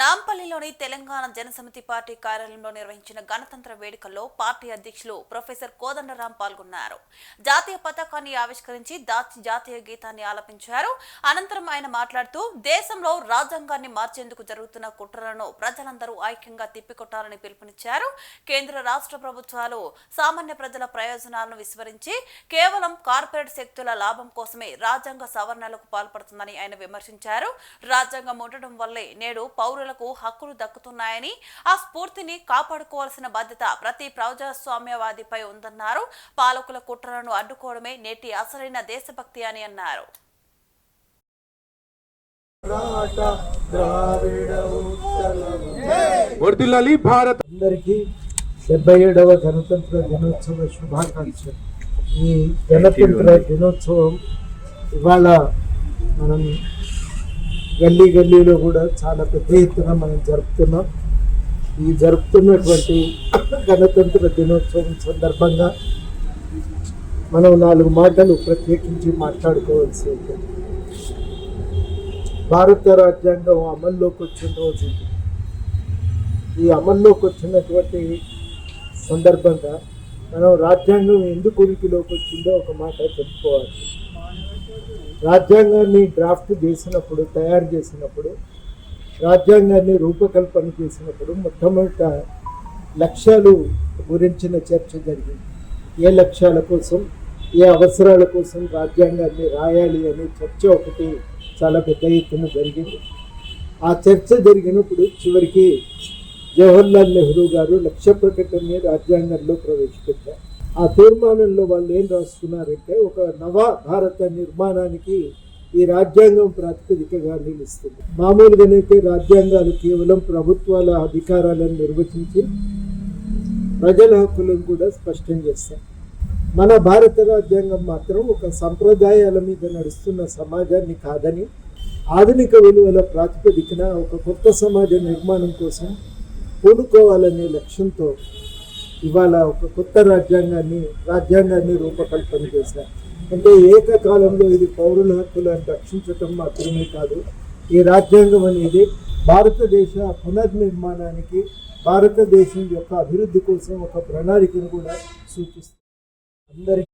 నాంపల్లిలోని Telangana Janasamithi party కార్యాలయంలో నిర్వహించిన గణతంత్ర వేడుకల్లో పార్టీ అధ్యక్షులు ప్రొఫెసర్ కోదండరాం పాల్గొన్నారు. జాతీయ పతాకాన్ని ఆవిష్కరించి దాచి జాతీయ గీతాన్ని ఆలపించారు. అనంతరం ఆయన మాట్లాడుతూ దేశంలో రాజ్యాంగాన్ని మార్చేందుకు జరుగుతున్న కుట్రలను ప్రజలందరూ ఐక్యంగా తిప్పికొట్టాలని పిలుపునిచ్చారు. కేంద్ర రాష్ట్ర ప్రభుత్వాలు సామాన్య ప్రజల ప్రయోజనాలను విస్మరించి కేవలం కార్పొరేట్ శక్తుల లాభం కోసమే రాజ్యాంగ సవరణలకు పాల్పడుతుందని ఆయన విమర్శించారు. రాజ్యాంగం ఉండడం వల్లే నేడు పౌరులకు హక్కులు దక్కుతున్నాయని ఆ స్ఫూర్తిని కాపాడుకోవాల్సిన బాధ్యత ప్రతి ప్రజాస్వామ్యవాదిపై ఉందన్నారు. పాలకుల కుట్రలను అడ్డుకోవడమే నేటి అసలైన దేశభక్తి అని అన్నారు. అందరికీ డెబ్బై ఏడవ గణతంత్ర దినోత్సవ శుభాకాంక్షలు. ఈ గణతంత్ర దినోత్సవం ఇవాళ మనం గల్లీ గల్లీలో కూడా చాలా పెద్ద ఎత్తున మనం జరుపుతున్నాం. ఈ జరుపుతున్నటువంటి గణతంత్ర దినోత్సవం సందర్భంగా మనం నాలుగు మాటలు ప్రత్యేకించి మాట్లాడుకోవాల్సి ఉంటుంది. భారత రాజ్యాంగం అమల్లోకి వచ్చిన రోజు ఈ అమల్లోకి వచ్చినటువంటి సందర్భంగా మనం రాజ్యాంగం ఎందుకు ఉనికిలోకి వచ్చిందో ఒక మాట చెప్పుకోవాలి. రాజ్యాంగాన్ని డ్రాఫ్ట్ చేసినప్పుడు తయారు చేసినప్పుడు రాజ్యాంగాన్ని రూపకల్పన చేసినప్పుడు మొట్టమొదట లక్ష్యాలు గురించిన చర్చ జరిగింది. ఏ లక్ష్యాల కోసం ఏ అవసరాల కోసం రాజ్యాంగాన్ని రాయాలి అనే చర్చ ఒకటి చాలా పెద్ద ఎత్తున జరిగింది. ఆ చర్చ జరిగినప్పుడు చివరికి జవహర్లాల్ నెహ్రూ గారు లక్ష్య ప్రకటనని రాజ్యాంగంలో ప్రవేశపెట్టారు. ఆ తీర్మానంలో వాళ్ళు ఏం రాసుకున్నారంటే ఒక నవ భారత నిర్మాణానికి ఈ రాజ్యాంగం ప్రాతిపదికగా నిలుస్తుంది. మామూలుగానైతే రాజ్యాంగాలు కేవలం ప్రభుత్వాల అధికారాలను నిర్వచించి ప్రజల హక్కులను కూడా స్పష్టం చేస్తాయి. మన భారత రాజ్యాంగం మాత్రం ఒక సంప్రదాయాల మీద నడుస్తున్న సమాజాన్ని కాదని ఆధునిక విలువల ప్రాతిపదికన ఒక కొత్త సమాజ నిర్మాణం కోసం పూనుకోవాలనే లక్ష్యంతో ఇవాళ ఒక కొత్త రాజ్యాంగాన్ని రాజ్యాంగాన్ని రూపకల్పన చేశారు. అంటే ఏకకాలంలో ఇది పౌరుల హక్కులను రక్షించటం మాత్రమే కాదు ఈ రాజ్యాంగం అనేది భారతదేశ పునర్నిర్మాణానికి భారతదేశం యొక్క అభివృద్ధి కోసం ఒక ప్రణాళికను కూడా సూచిస్తుంది. అందరికీ